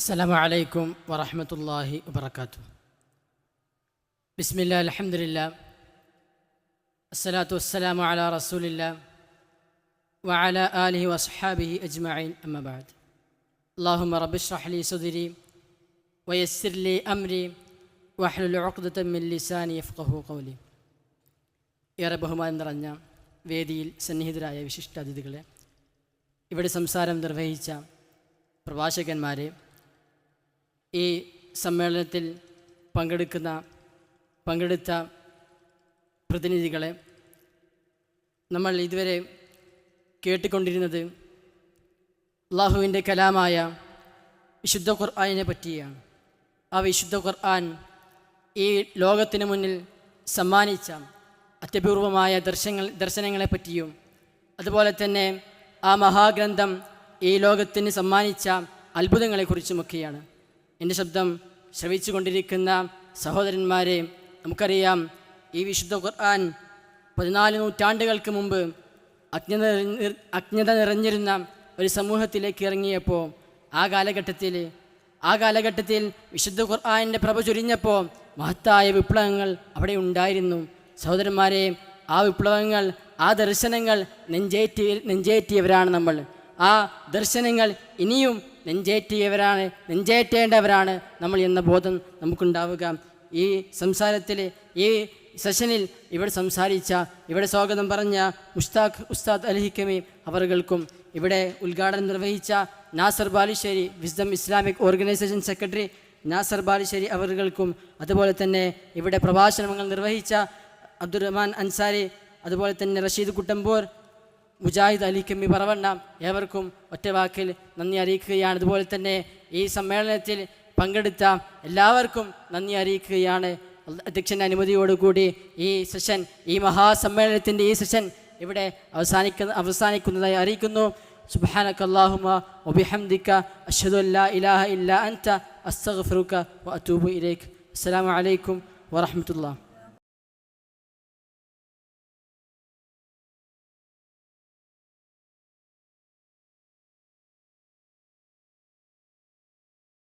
السلام عليكم ورحمة الله وبركاته بسم الله الحمد لله الصلاة والسلام على رسول الله وعلى آله وأصحابه أجمعين أما بعد اللهم رب اشرح لي صدري ويسر لي أمري واحلل عقدة من لساني يفقه قولي ഏറെ ബഹുമാനം നിറഞ്ഞ വേദിയിൽ സന്നിഹിതരായ വിശിഷ്ടാതിഥികളെ ഇവിടെ സംസാരം നിർവഹിച്ച പ്രഭാഷകന്മാരെ ഈ സമ്മേളനത്തിൽ പങ്കെടുക്കുന്ന പങ്കെടുത്ത പ്രതിനിധികളെ നമ്മൾ ഇതുവരെ കേട്ടുകൊണ്ടിരുന്നത് അള്ളാഹുവിന്റെ കലാമായ വിശുദ്ധ ഖുർആാനിനെ പറ്റിയാണ്. ആ വിശുദ്ധ ഖുർആൻ ഈ ലോകത്തിന് മുന്നിൽ സമ്മാനിച്ച അത്യപൂർവമായ ദർശനങ്ങൾ ദർശനങ്ങളെ പറ്റിയും അതുപോലെ തന്നെ ആ മഹാഗ്രന്ഥം ഈ ലോകത്തിന് സമ്മാനിച്ച അത്ഭുതങ്ങളെക്കുറിച്ചുമൊക്കെയാണ് എന്റെ ശബ്ദം ശ്രവിച്ചു കൊണ്ടിരിക്കുന്ന സഹോദരന്മാരെ നമുക്കറിയാം ഈ വിശുദ്ധ ഖുർആൻ പതിനാല് നൂറ്റാണ്ടുകൾക്ക് മുമ്പ് അജ്ഞത അജ്ഞത നിറഞ്ഞിരുന്ന ഒരു സമൂഹത്തിലേക്ക് ഇറങ്ങിയപ്പോൾ ആ കാലഘട്ടത്തിൽ ആ കാലഘട്ടത്തിൽ വിശുദ്ധ ഖുർആാനിന്റെ പ്രഭ ചൊരിഞ്ഞപ്പോൾ മഹത്തായ വിപ്ലവങ്ങൾ അവിടെ ഉണ്ടായിരുന്നു. സഹോദരന്മാരെ ആ വിപ്ലവങ്ങൾ ആ ദർശനങ്ങൾ നെഞ്ചേറ്റി നെഞ്ചേറ്റിയവരാണ് നമ്മൾ. ആ ദർശനങ്ങൾ ഇനിയും നെഞ്ചേറ്റിയവരാണ് നെഞ്ചേറ്റേണ്ടവരാണ് നമ്മൾ എന്ന ബോധം നമുക്കുണ്ടാവുക. ഈ സംസാരത്തിൽ ഈ സെഷനിൽ ഇവിടെ സംസാരിച്ച ഇവിടെ സ്വാഗതം പറഞ്ഞ മുസ്താഖ് ഉസ്താദ് അലിഹിക്കമി അവർകൾക്കും ഇവിടെ ഉദ്ഘാടനം നിർവഹിച്ച Nasar Balussery Wisdom Islamic Organisation secretary Nasar Balussery അവർകൾക്കും അതുപോലെ തന്നെ ഇവിടെ പ്രഭാഷണങ്ങൾ നിർവഹിച്ച അബ്ദുറഹ്മാൻ അൻസാരി അതുപോലെ തന്നെ റഷീദ് കുട്ടമ്പൂർ മുജാഹിദ് അലി കമ്മി പറവണ്ണ ഏവർക്കും ഒറ്റവാക്കിൽ നന്ദി അറിയിക്കുകയാണ്. അതുപോലെ തന്നെ ഈ സമ്മേളനത്തിൽ പങ്കെടുത്ത എല്ലാവർക്കും നന്ദി അറിയിക്കുകയാണ്. അധ്യക്ഷന്റെ അനുമതിയോടുകൂടി ഈ സെഷൻ ഈ മഹാസമ്മേളനത്തിന്റെ ഈ സെഷൻ ഇവിടെ അവസാനിക്കുന്ന അവസാനിക്കുന്നതായി അറിയിക്കുന്നു. സുബ്ഹാനക അല്ലാഹുമ്മ വബിഹംദിക അഷ്ഹദു അല്ലാ ഇലാഹ ഇല്ല അൻത അസ്സലാമു അലൈക്കും വറഹ്മത്തുള്ളാഹി.